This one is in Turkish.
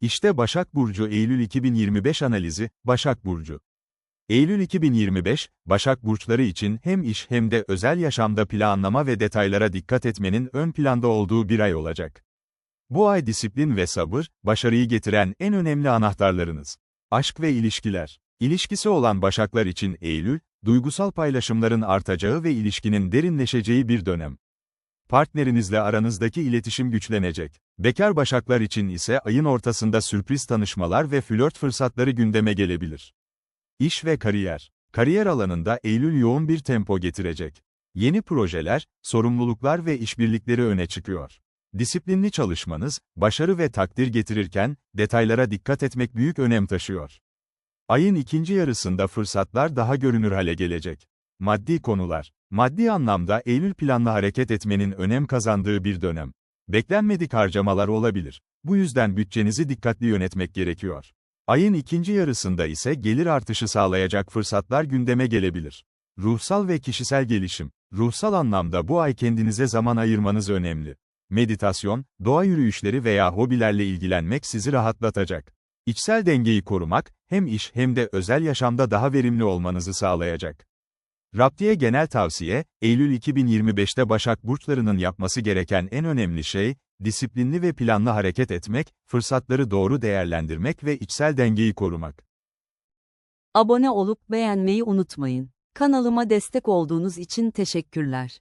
İşte Başak Burcu Eylül 2025 analizi, Başak Burcu. Eylül 2025, Başak Burçları için hem iş hem de özel yaşamda planlama ve detaylara dikkat etmenin ön planda olduğu bir ay olacak. Bu ay disiplin ve sabır, başarıyı getiren en önemli anahtarlarınız. Aşk ve ilişkiler. İlişkisi olan Başaklar için Eylül, duygusal paylaşımların artacağı ve ilişkinin derinleşeceği bir dönem. Partnerinizle aranızdaki iletişim güçlenecek. Bekar Başaklar için ise ayın ortasında sürpriz tanışmalar ve flört fırsatları gündeme gelebilir. İş ve kariyer. Kariyer alanında Eylül yoğun bir tempo getirecek. Yeni projeler, sorumluluklar ve işbirlikleri öne çıkıyor. Disiplinli çalışmanız, başarı ve takdir getirirken, detaylara dikkat etmek büyük önem taşıyor. Ayın ikinci yarısında fırsatlar daha görünür hale gelecek. Maddi konular. Maddi anlamda Eylül planla hareket etmenin önem kazandığı bir dönem. Beklenmedik harcamalar olabilir. Bu yüzden bütçenizi dikkatli yönetmek gerekiyor. Ayın ikinci yarısında ise gelir artışı sağlayacak fırsatlar gündeme gelebilir. Ruhsal ve kişisel gelişim. Ruhsal anlamda bu ay kendinize zaman ayırmanız önemli. Meditasyon, doğa yürüyüşleri veya hobilerle ilgilenmek sizi rahatlatacak. İçsel dengeyi korumak, hem iş hem de özel yaşamda daha verimli olmanızı sağlayacak. Raptiye genel tavsiye, Eylül 2025'te Başak Burçlarının yapması gereken en önemli şey, disiplinli ve planlı hareket etmek, fırsatları doğru değerlendirmek ve içsel dengeyi korumak. Abone olup beğenmeyi unutmayın. Kanalıma destek olduğunuz için teşekkürler.